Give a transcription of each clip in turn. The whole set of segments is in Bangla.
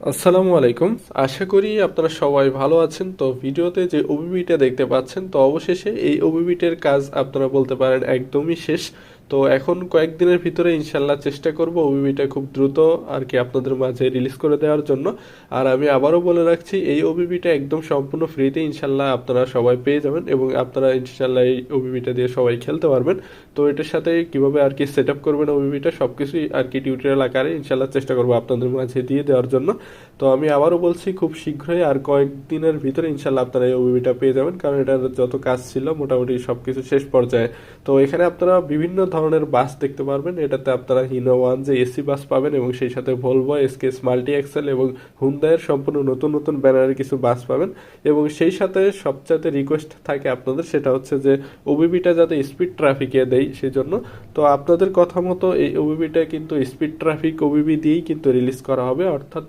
আসসালামু আলাইকুম। আশা করি আপনারা সবাই ভালো আছেন। তো ভিডিওতে যে ওবিবিটা দেখতে পাচ্ছেন, তো অবশেষে এই ওবিবিটের কাজ আপনারা বলতে পারেন একদমই শেষ। তো এখন কয়েকদিনের ভিতরে ইনশাল্লাহ চেষ্টা করব ওবিবিটা খুব দ্রুত আর কি আপনাদের মাঝে রিলিজ করে দেওয়ার জন্য। আর আমি আবারও বলে রাখছি, এই ওবিবিটা একদম সম্পূর্ণ ফ্রিতে ইনশাল্লাহ আপনারা সবাই পেয়ে যাবেন এবং আপনারা ইনশাল্লাহ এই ওবিবিটা দিয়ে সবাই খেলতে পারবেন। তো এটার সাথে কীভাবে আর কি সেট আপ করবেন ওবিবিটা সব কিছুই আর কি টিউটোরিয়াল আকারে ইনশাল্লাহ চেষ্টা করব আপনাদের মাঝে দিয়ে দেওয়ার জন্য। তো আমি আবারও বলছি, খুব শীঘ্রই আর কয়েকদিনের ভিতরে ইনশাল্লাহ আপনারা এই ওবিবিটা পেয়ে যাবেন, কারণ এটার যত কাজ ছিল মোটামুটি সব কিছু শেষ পর্যায়ে। তো এখানে আপনারা বিভিন্ন ধরনের বাস দেখতে পারবেন। এটাতে আপনারা হিনো ওয়ান যে এসি বাস পাবেন এবং সেই সাথে ভলভো এসকেস মাল্টি এক্সেল এবং হুন্দায়ের সম্পূর্ণ নতুন নতুন ব্যানারের কিছু বাস পাবেন। এবং সেই সাথে সবচাইতে রিকোয়েস্ট থাকে আপনাদের সেটা হচ্ছে যে ওবিবিটা যাতে স্পিড ট্রাফিকে দেয় সেই জন্য তো আপনাদের কথা মতো এই ওবিবিটা কিন্তু স্পিড ট্রাফিক ওবিবি দিয়েই কিন্তু রিলিজ করা হবে। অর্থাৎ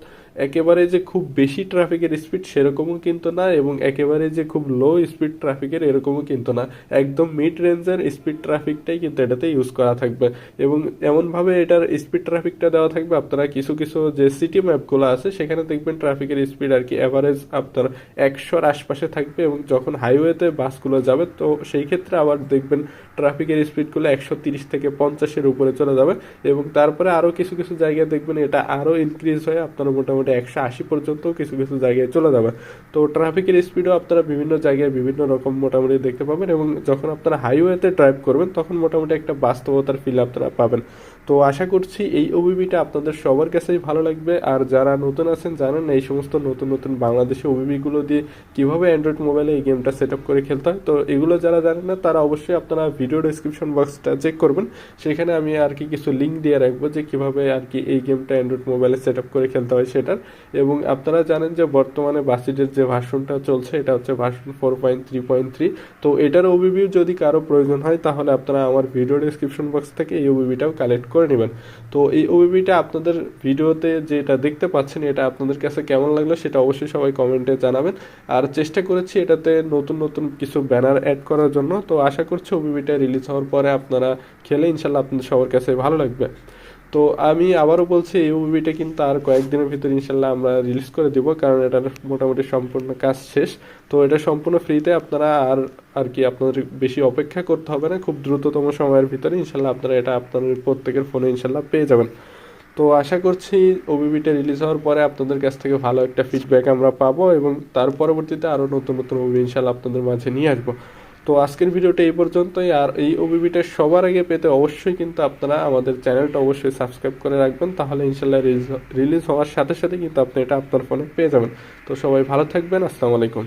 একেবারে যে খুব বেশি ট্রাফিকের স্পিড সেরকমও কিন্তু না এবং একেবারে যে খুব লো স্পিড ট্রাফিকের এরকমও কিন্তু না। একদম মিড রেঞ্জের স্পিড ট্রাফিকটাই কিন্তু এটাতে ইউজ করা থাকবে। এবং এমনভাবে এটার স্পিড ট্রাফিকটা দেওয়া থাকবে, আপনারা কিছু কিছু যে সিটি ম্যাপগুলো আছে, সেখানে দেখবেন ট্রাফিকের স্পিড আর কি অ্যাভারেজ আপনার একশোর আশপাশে থাকবে এবং যখন হাইওয়েতে বাসগুলো যাবে, তো সেই ক্ষেত্রে আবার দেখবেন ট্রাফিকের স্পিডগুলো একশো তিরিশ থেকে পঞ্চাশের উপরে চলে যাবে। এবং তারপরে আরও কিছু কিছু জায়গায় দেখবেন এটা আরও ইনক্রিজ হয়ে আপনারা মোটামুটি একশো আশি পর্যন্ত কিছু কিছু জায়গায় চলে যাবে। তো ট্রাফিকের স্পিডও আপনারা বিভিন্ন জায়গায় বিভিন্ন রকম মোটামুটি দেখতে পাবেন এবং যখন আপনারা হাইওয়েতে ড্রাইভ করবেন, তখন মোটামুটি একটা বাস্তবতার ফিল আপনারা পাবেন। তো আশা করছি এই ওবিবিটা আপনাদের সবার কাছেই ভালো লাগবে। আর যারা নতুন আছেন, জানেন এই সমস্ত নতুন নতুন বাংলাদেশি ওবিবিগুলো দিয়ে কীভাবে অ্যান্ড্রয়েড মোবাইলে এই গেমটা সেট আপ করে খেলতে হয়। তো এগুলো যারা জানেন না, তারা অবশ্যই আপনারা ভিডিও ডিসক্রিপশন বক্সটা চেক করবেন। সেখানে আমি আর কি কিছু লিঙ্ক দিয়ে রাখব যে কীভাবে আর কি এই গেমটা অ্যান্ড্রয়েড মোবাইলে সেট আপ করে খেলতে হয় সেটার। এবং আপনারা জানেন যে বর্তমানে বাসিটের যে ভার্সনটা চলছে, এটা হচ্ছে version four point three point three তো এটার ওবিভিউ যদি কারও প্রয়োজন হয়, তাহলে আপনারা আমার ভিডিও ডিসক্রিপশন বক্স থেকে এই ওবিভিটাও কালেক্ট করে নেবেন। তো এই ওবিবিটা আপনাদের ভিডিওতে যেটা দেখতে পাচ্ছেন, এটা আপনাদের কাছে কেমন লাগল সেটা অবশ্যই সবাই কমেন্টে জানাবেন। আর চেষ্টা করেছি এটাতে নতুন নতুন কিছু ব্যানার অ্যাড করার জন্য। তো আশা করছি ওবিবিটা রিলিজ হওয়ার পরে আপনারা খেলে ইনশাল্লাহ আপনাদের সবার কাছে ভালো লাগবে। তো আমি আবারও বলছি, এই মুভিটা কিন্তু আর কয়েকদিনের ভিতরে ইনশাল্লাহ আমরা রিলিজ করে দিব, কারণ এটার মোটামুটি সম্পূর্ণ কাজ শেষ। তো এটা সম্পূর্ণ ফ্রিতে আপনারা আর আর কি আপনাদের বেশি অপেক্ষা করতে হবে না, খুব দ্রুততম সময়ের ভিতরে ইনশাল্লাহ আপনারা এটা আপনাদের প্রত্যেকের ফোনে ইনশাল্লাহ পেয়ে যাবেন। তো আশা করছি ওবিবিটা রিলিজ হওয়ার পরে আপনাদের কাছ থেকে ভালো একটা ফিডব্যাক আমরা পাবো এবং তার পরবর্তীতে আরও নতুন নতুন মুভি ইনশাল্লাহ আপনাদের মাঝে নিয়ে আসব। তো আজকের ভিডিওটা এই পর্যন্তই, আর এই ওবিবিটা সবার আগে পেতে অবশ্যই কিন্তু আপনারা আমাদের চ্যানেলটা অবশ্যই সাবস্ক্রাইব করে রাখবেন, তাহলে ইনশাল্লাহ রিলিজ হওয়ার সাথে সাথে কিন্তু আপনি এটা আপনার ফোনে পেয়ে যাবেন। তো সবাই ভালো থাকবেন, আসসালামু আলাইকুম।